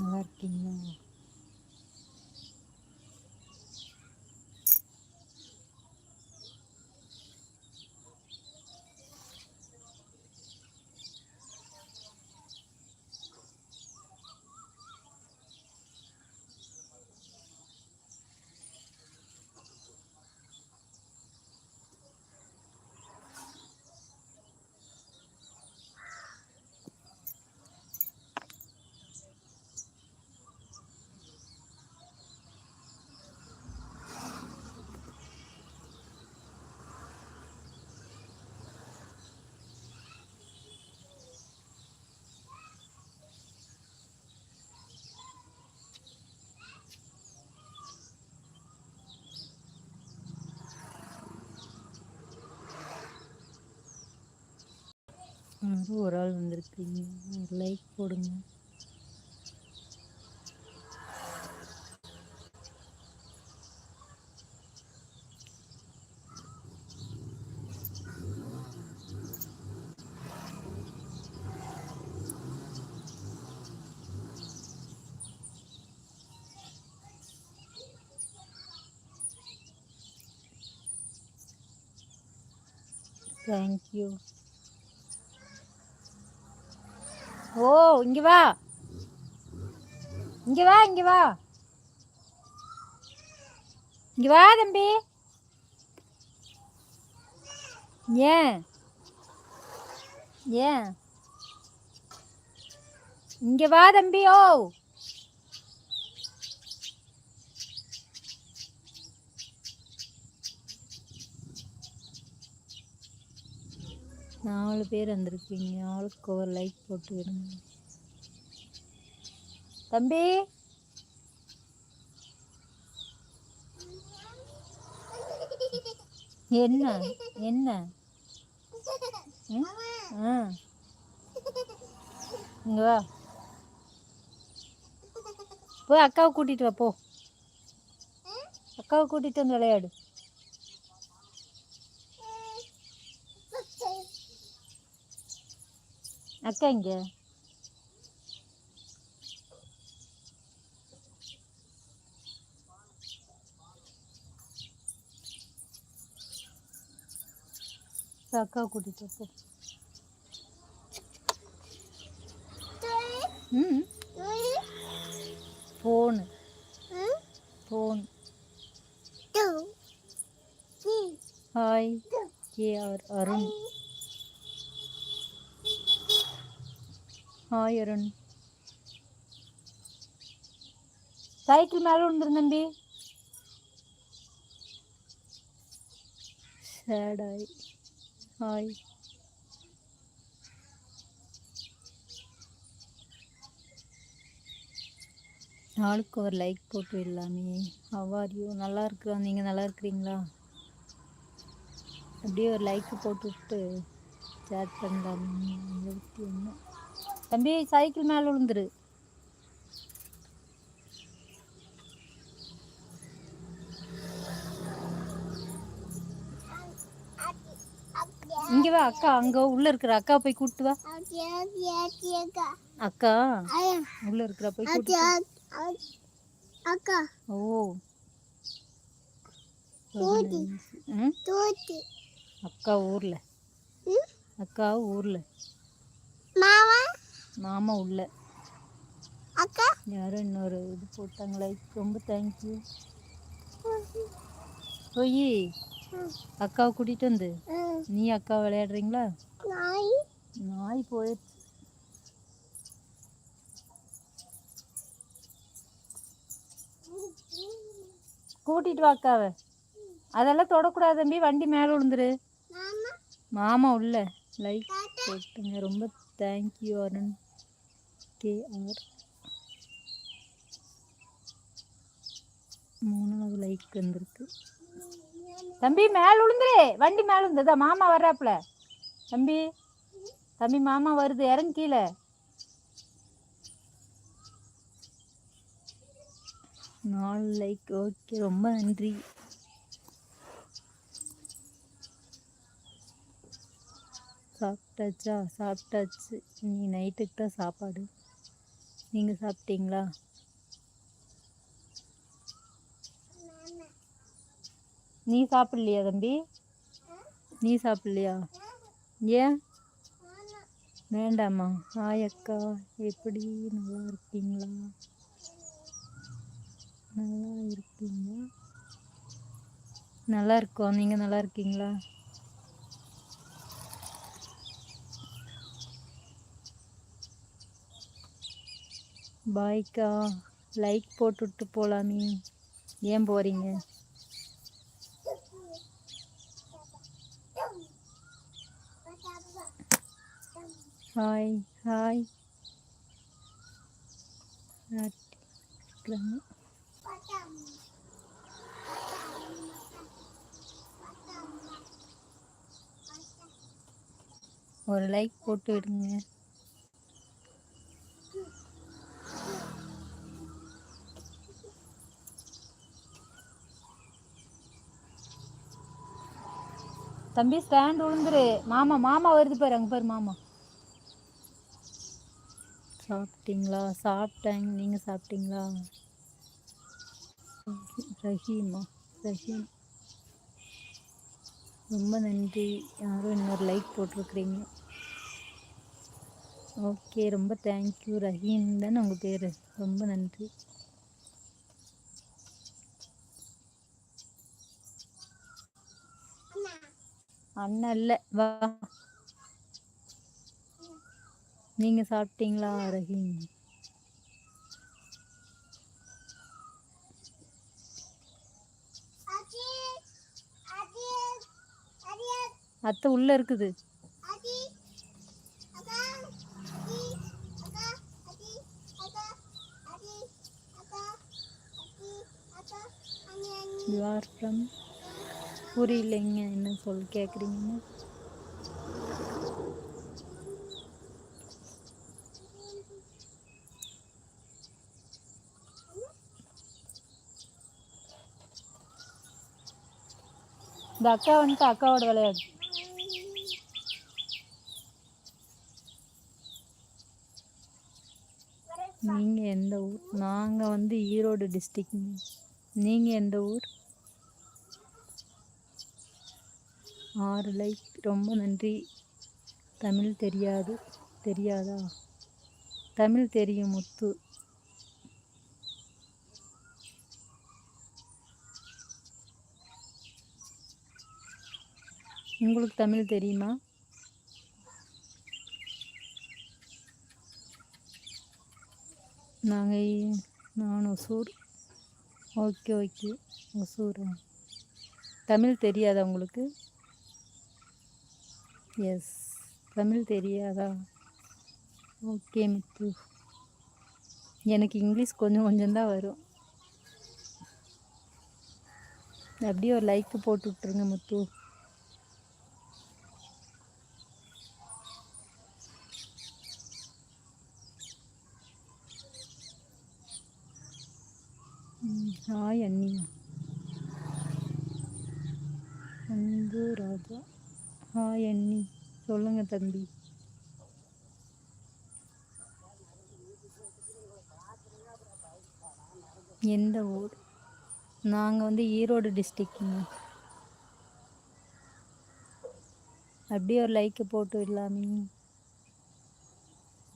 நல்லா இருக்கீங்களா யாரும் ஒரு ஆள் வந்திருக்கீங்க. ஒரு லைக் போடுங்க. தேங்க்யூ ஓ இங்க வா. இங்க வா இங்க வா. இங்க வா தம்பி. ஏன்? ஏன்? இங்க வா தம்பி ஓ. நாலு பேர் வந்திருக்கீங்க. ஆளுக்கு ஒரு லைக் போட்டு விடுங்க. தம்பி! என்ன? என்ன? ம்? ஆ. இங்க வா. போய் அக்காவை கூட்டிட்டு வா போ. அக்காவை கூட்டிட்டு வந்து விளையாடு. அக்கா இங்க வா, போ. ம் phone phone hi K R Arun hi Arun cycle மேலே விழுந்துரு தம்பி. சேடாய் ஹாய் நாளுக்கு ஒரு லைக் போட்டு விடலாமே. அவ்வாரியோ நல்லா இருக்கிறோம் நீங்கள் நல்லா இருக்கிறீங்களா? அப்படியே ஒரு லைக் போட்டு விட்டு சேட் பண்ணலாமே. இருபத்தி ஒன்று தம்பி சைக்கிள் மேலே விழுந்துரு. இங்க வா அக்கா. அங்க உள்ள இருக்கிற அக்கா போய் கூட்டு வா. அக்கா உள்ள இருக்கிற போய். அக்கா. ஓ. அக்கா ஊர்ல. அக்கா ஊர்ல. மாமா? மாமா உள்ள. அக்கா. யாரும் இன்னொரு இது போட்டாங்க லைக் ரொம்ப தேங்க்யூ போய். அக்காவை கூட்டிட்டு வந்து. நீ அக்கா விளையாடுறீங்களா? நாய். நாய் போயிடுச்சு கூட்டிட்டு வா அக்காவை. அதெல்லாம் தொடக்கூடாது தம்பி. வண்டி மேலே விழுந்துரு. மாமா. மாமா உள்ள. லைக் போட்டுங்க. ரொம்ப thank you Arun. K R மூணாவது லைக் வந்திருக்கு. தம்பி மேல் விழுந்துரு வண்டி மேலே விழுந்ததா மாமா வர்றாப்புல. தம்பி தம்பி மாமா வருது. இறங்கு கீழே. நாலு லைக். ஓகே ரொம்ப நன்றி. சாப்பிட்டாச்சா? சாப்பிட்டாச்சு. நீ நைட்டுக்கு தான் சாப்பாடு. நீங்கள் சாப்பிட்டீங்களா? நீ சாப்பிட்லையா தம்பி? நீ சாப்பிட்லையா? ஏன்? வேண்டாமா ஹாய் அக்கா. எப்படி? நல்லா இருக்கீங்களா? நல்லா இருக்கீங்களா? நல்லா இருக்கோம். நீங்கள் நல்லா இருக்கீங்களா? பாய்க்கா லைக் போட்டுட்டு போகலாமே ஏன் போகிறீங்க ஹாய் ஹாய் ஒரு லைக் போட்டு விடுங்க. தம்பி ஸ்டாண்ட் விழுந்துரு மாமா மாமா வருது பாரு அங்கே பாரு மாமா. சாப்பிட்டீங்களா? சாப்பிட்டேங்க நீங்கள் சாப்பிட்டீங்களா? ரஹீமா ரஹீம். ரொம்ப நன்றி. யாரும் இன்னொரு லைக் போட்டிருக்கிறீங்க. ஓகே ரொம்ப தேங்க்யூ ரஹீம் தானே உங்கள் பேர்? ரொம்ப நன்றி. அண்ணன் இல்லை. வா. நீங்கள் சாப்பிட்டீங்களா ரஹீம்? அத்தை உள்ள இருக்குது. யூ ஆர் ஃப்ரம் புரியலைங்க. என்ன சொல் கேட்குறீங்க இந்த அக்கா வந்துட்டு அக்காவோட விளையாடு. நீங்கள் எந்த ஊர் நாங்கள் வந்து ஈரோடு டிஸ்ட்ரிக்ட்ங்க நீங்கள் எந்த ஊர்? ஆறு லைக் ரொம்ப நன்றி. தமிழ் தெரியாது. தெரியாதா? தமிழ் தெரியும் முத்து. உங்களுக்கு தமிழ் தெரியுமா? நாங்கள் நான் ஒசூர். Okay okay. ஒசூரா. தமிழ் தெரியாதா உங்களுக்கு? எஸ் தமிழ் தெரியாதா? ஓகே முத்து. எனக்கு இங்கிலீஷ் கொஞ்சம் கொஞ்சம்தான் வரும். அப்படியே ஒரு லைக்கு போட்டு விட்ருங்க முத்து. ஹாய் அண்ணியா ஹாய் அண்ணி. சொல்லுங்க தம்பி. எந்த ஊர்? நாங்கள் வந்து ஈரோடு டிஸ்ட்ரிக்ட்ங்க. அப்படியே ஒரு லைக்கு போட்டு விடலாமே.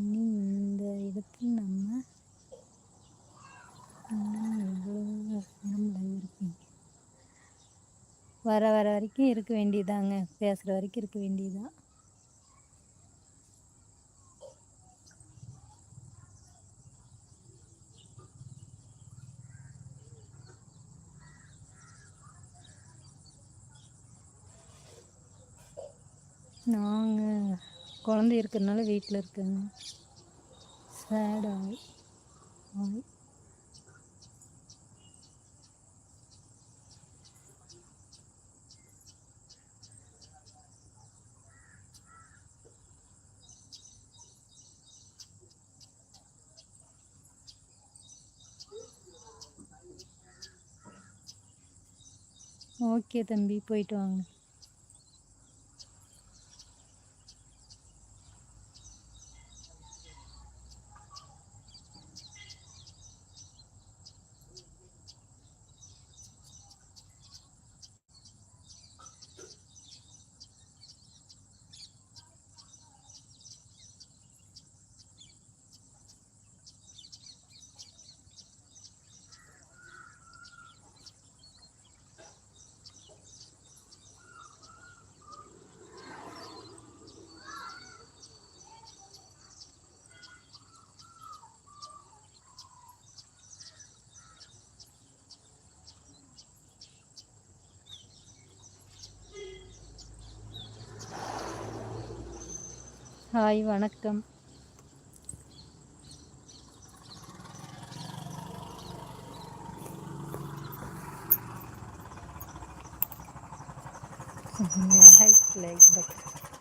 இனி இந்த இடத்துல நம்ம இன்னும் எவ்வளோ நேரம் இருப்பீங்க? வர வர வரைக்கும் இருக்க வேண்டியதாங்க. பேசுகிற வரைக்கும் இருக்க வேண்டியதுதான். நாங்கள் குழந்தை இருக்கிறதுனால வீட்டில் இருக்கேங்க. சேட் ஆய் ஓகே தம்பி போயிட்டு வாங்க. ஹாய் வணக்கம் I like that.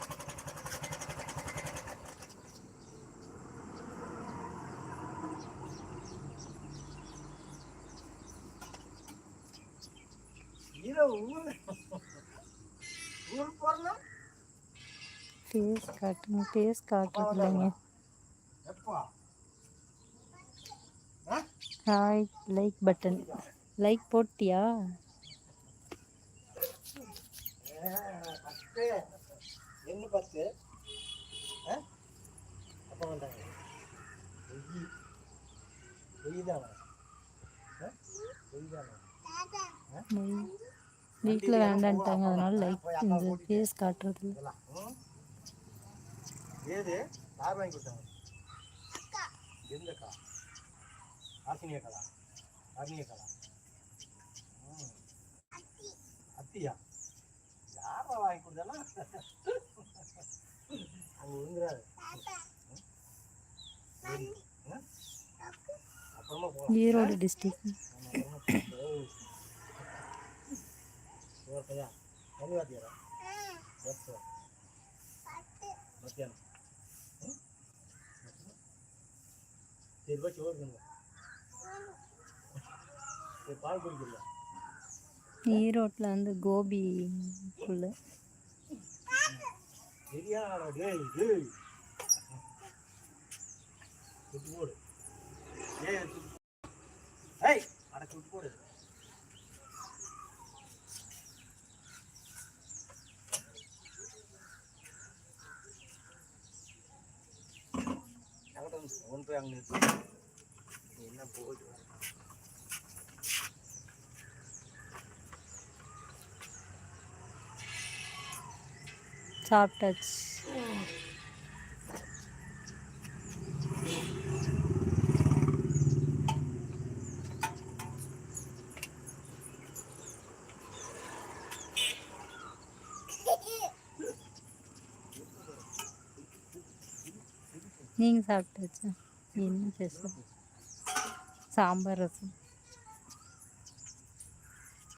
காட்டுங்க ஃபேஸ் காட்டுறதுலைங்க எப்பா ஹாய் லைக் பட்டன் லைக் போட்டியா என்ன பத்து? அப்பா வந்தாங்க வீட்டில் வேண்டான்ட்டாங்க அதனால லைக் இந்த ஃபேஸ் காட்டுறது? ஏது? யார் வாங்கி கொடுத்தாங்க? எந்த அக்கா ஆசினி அக்காளா அருணி அக்காளா ம். அத்தியா? யாரா வாங்கி கொடுத்தானா அங்க விழுந்துறாரு? அப்புறமா போலாம். ஈரோடு டிஸ்ட்ரிக்ட் ஓகேயா மணி வாத்தியாரா மத்தியானம். சரி போய் சோறு. சரி பால் குடிக்கல ஈரோட்டில் வந்து கோபிக்குள்ள சரியான அங்கே என்ன போகுது? சாப்பிட்டாச்சு. நீங்கள் சாப்பிட்டாச்சா? Yeni kesin. Sambarasın.